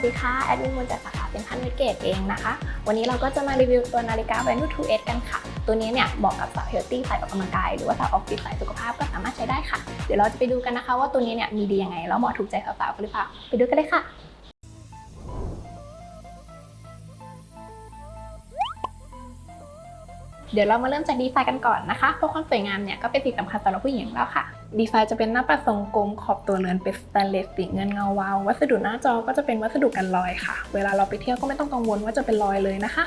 สวัสดีค่ะ แอดมินมนจากสาขาเป็นพันเวเกตเองนะคะ วันนี้เราก็จะมารีวิวตัวนาฬิกา Venue 2S กันค่ะ ตัวนี้เนี่ยเหมาะกับสาวเฮลตี้สายออกกำลังกาย หรือว่าสาวออฟฟิศสายสุขภาพก็สามารถใช้ได้ค่ะ เดี๋ยวเราจะไปดูกันนะคะว่าตัวนี้เนี่ยมีดียังไง แล้วเหมาะถูกใจสาวๆกันหรือเปล่า ไปดูกันเลยค่ะเดี๋ยวเรามาเริ่มจากดีไซน์กันก่อนนะคะ เพราะความสวยงามเนี่ยก็เป็นสิ่งสำคัญสำหรับผู้หญิงแล้วค่ะ ดีไซน์จะเป็นหน้าปัดทรงกลมขอบตัวเรือนเป็นสแตนเลสสีเงินเงาวาว วัสดุหน้าจอก็จะเป็นวัสดุกันรอยค่ะ เวลาเราไปเที่ยวก็ไม่ต้องกังวลว่าจะเป็นรอยเลยนะคะ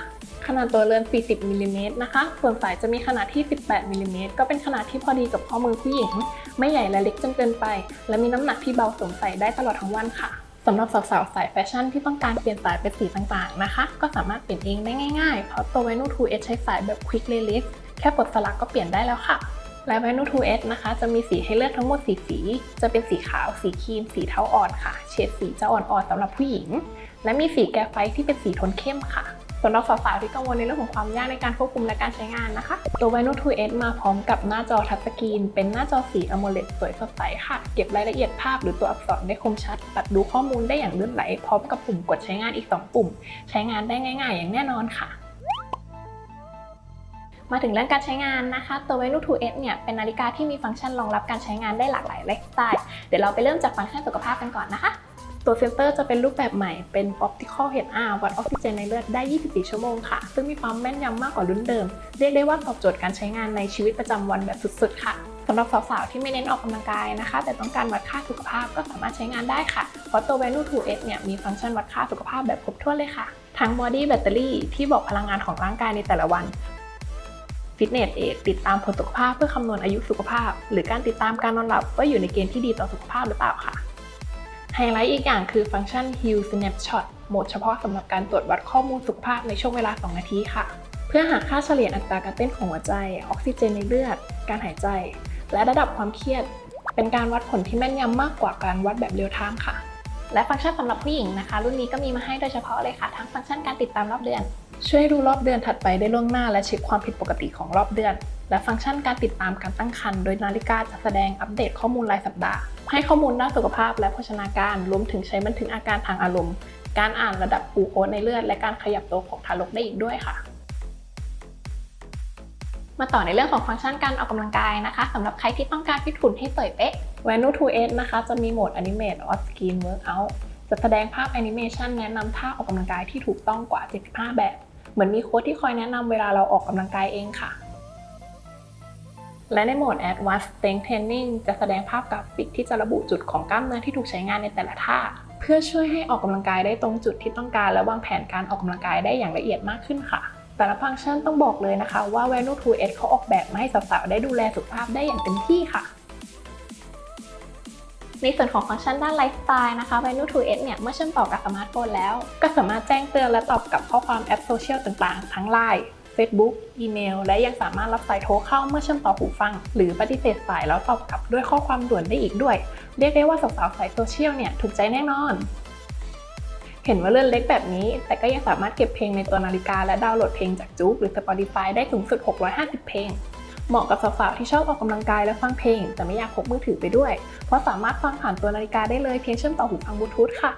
ขนาดตัวเรือน 40มิลลิเมตรนะคะ ส่วนสายจะมีขนาดที่ 18มิลลิเมตรก็เป็นขนาดที่พอดีกับข้อมือผู้หญิง ไม่ใหญ่และเล็กจนเกินไป และมีน้ำหนักที่เบาสวมใส่ได้ตลอดทั้งวันค่ะสำหรับสาวๆสายแฟชั่นที่ต้องการเปลี่ยนสายเป็นสีต่างๆนะคะ ก็สามารถเปลี่ยนเองได้ง่ายๆ เพราะตัว Venue 2S ใช้สายแบบ Quick Release แค่ปลดสลักก็เปลี่ยนได้แล้วค่ะ และ Venue 2S นะคะ จะมีสีให้เลือกทั้งหมด 4 สี จะเป็นสีขาว สีครีม สีเทาอ่อนค่ะ เฉดสีจะอ่อนๆสำหรับผู้หญิง และมีสีแกไฟท์ที่เป็นสีโทนเข้มค่ะสำหรับสาวๆที่กังวลในเรื่องของความยากในการควบคุมและการใช้งานนะคะ ตัว Venue 2S มาพร้อมกับหน้าจอทัชสกรีน เป็นหน้าจอสี AMOLED สวยสดใสค่ะ เก็บรายละเอียดภาพหรือตัวอักษรได้คมชัด ตัดดูข้อมูลได้อย่างลื่นไหล พร้อมกับปุ่มกดใช้งานอีก 2 ปุ่ม ใช้งานได้ง่าย ๆ อย่างแน่นอนค่ะ มาถึงเรื่องการใช้งานนะคะ ตัว Venu 2S เนี่ยเป็นนาฬิกาที่มีฟังก์ชันรองรับการใช้งานได้หลากหลายไลฟ์สไตล์เดี๋ยวเราไปเริ่มจากฟังก์ชันสุขภาพกันก่อนนะคะ ตัวเซนเตอร์จะเป็นรูปแบบใหม่เป็น Optical HR วัดออกซิเจนในเลือดได้ 24 ชั่วโมงค่ะ ซึ่งมีความแม่นยำมากกว่ารุ่นเดิม เรียกได้ว่าตอบโจทย์การใช้งานในชีวิตประจำวันแบบสุดๆ ค่ะสำหรับสาวๆ ที่ไม่เน้นออกกำลังกายนะคะ แต่ต้องการวัดค่าสุขภาพก็สามารถใช้งานได้ค่ะ เพราะตัว Venue 2S เนี่ยมีฟังก์ชันวัดค่าสุขภาพแบบครบถ้วนเลยค่ะ ทั้ง Body Battery ที่บอกพลังงานของร่างกายในแต่ละวัน ฟิตเนสเอทติดตามผลสุขภาพเพื่อคำนวณอายุสุขภาพ หรือการติดตามการนอนหลับว่าอยู่ในเกณฑ์ที่ดีต่อสุขภาพหรือเปล่าค่ะไฮไลท์อีกอย่างคือฟังก์ชัน Heal Snapshot โหมดเฉพาะสำหรับการตรวจวัดข้อมูลสุขภาพในช่วงเวลา 2 นาทีค่ะ เพื่อหาค่าเฉลี่ยอัตราการเต้นของหัวใจ ออกซิเจนในเลือด การหายใจ และระดับความเครียด เป็นการวัดผลที่แม่นยำมากกว่าการวัดแบบเรียลไทม์ค่ะ และฟังก์ชันสำหรับผู้หญิงนะคะ รุ่นนี้ก็มีมาให้โดยเฉพาะเลยค่ะ ทั้งฟังก์ชันการติดตามรอบเดือน ช่วยดูรอบเดือนถัดไปได้ล่วงหน้าและเช็คความผิดปกติของรอบเดือน และฟังก์ชันการติดตามการตั้งครรภ์โดยนาฬิกาจะแสดงอัปเดตข้อมูลรายสัปดาห์ ให้ข้อมูลด้านสุขภาพและโภชนาการรวมถึงใช้บันทึกอาการทางอารมณ์ การอ่านระดับกลูโคสในเลือด และการขยับตัวของทารกได้อีกด้วยค่ะมาต่อในเรื่องของฟังก์ชันการออกกำลังกายนะคะสำหรับใครที่ต้องการฟิตหุ่นให้สวยเป๊ะ Venue 2S นะคะจะมีโหมด Animate on Screen Workout จะแสดงภาพแอนิเมชันแนะนำท่าออกกำลังกายที่ถูกต้องกว่า 75 แบบ เหมือนมีโค้ดที่คอยแนะนำเวลาเราออกกำลังกายเองค่ะ และในโหมด Advanced Strength Training จะแสดงภาพกราฟิกที่จะระบุจุดของกล้ามเนื้อที่ถูกใช้งานในแต่ละท่า เพื่อช่วยให้ออกกำลังกายได้ตรงจุดที่ต้องการ และวางแผนการออกกำลังกายได้อย่างละเอียดมากขึ้นค่ะแต่ละฟังก์ชันต้องบอกเลยนะคะว่า Venue 2S เขาออกแบบมาให้สาวๆได้ดูแลสุขภาพได้อย่างเต็มที่ค่ะ ในส่วนของฟังก์ชันด้านไลฟ์สไตล์นะคะ Venue 2S เนี่ย เมื่อเชื่อมต่อกับสมาร์ทโฟนแล้ว ก็สามารถแจ้งเตือนและตอบกลับข้อความแอปโซเชียลต่างๆ ทั้ง Line Facebook อีเมล และยังสามารถรับสายโทรเข้าเมื่อเชื่อมต่อหูฟัง หรือปฏิเสธสายแล้วตอบกลับด้วยข้อความด่วนได้อีกด้วย เรียกได้ว่าสาวๆสายโซเชียลเนี่ยถูกใจแน่นอน เห็นว่าเลื่อนเล็กแบบนี้ แต่ก็ยังสามารถเก็บเพลงในตัวนาฬิกาและดาวน์โหลดเพลงจากจู๊กหรือ Spotify ได้สูงสุด 650 เพลง เหมาะกับสาวๆที่ชอบออกกำลังกายและฟังเพลง แต่ไม่อยากพกมือถือไปด้วย เพราะสามารถฟังผ่านตัวนาฬิกาได้เลยเพียงเชื่อมต่อหูฟังบลูทูธค่ะ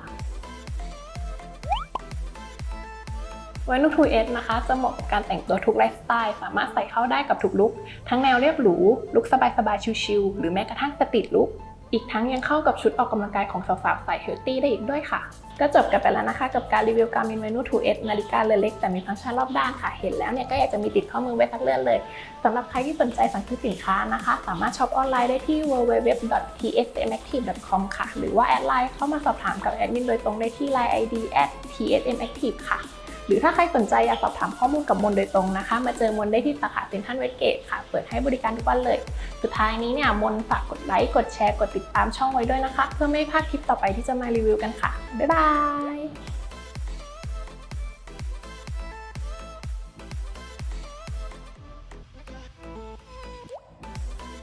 วานุทูเอสนะคะจะเหมาะกับการแต่งตัวทุกไลฟ์สไตล์ สามารถใส่เข้าได้กับทุกลุคทั้งแนวเรียบหรูลุคสบายๆชิลๆหรือแม้กระทั่งสตรีทลุค อีกทั้งยังเข้ากับชุดออกกำลังกายของสาวๆสายเฮลตี้ได้อีกด้วยค่ะ ก็จบกันไปแล้วนะคะ กับการรีวิว Garmin Venue 2S นาฬิกาเรือนเล็กแต่มีฟังก์ชันรอบด้านค่ะ เห็นแล้วเนี่ยก็อยากจะมีติดข้อมือไว้สักเรือนเลยสำหรับใครที่สนใจสั่งซื้อสินค้านะคะ สามารถช็อปออนไลน์ได้ที่ www.tsmactive.com ค่ะ หรือว่าแอดไลน์เข้ามาสอบถามกับแอดมินโดยตรงได้ที่ line ID @tsmactive ค่ะ หรือถ้าใครสนใจอยากสอบถามข้อมูลกับมนโดยตรงนะคะ มาเจอมนได้ที่สาขาเซ็นทรัลเวสเกตค่ะ เปิดให้บริการทุกวันเลย สุดท้ายนี้เนี่ยมนฝากกดไลค์ กดแชร์ กดติดตามช่องไว้ด้วยนะคะ เพื่อไม่พลาดคลิปต่อไปที่จะมารีวิวกันค่ะ บ๊ายบาย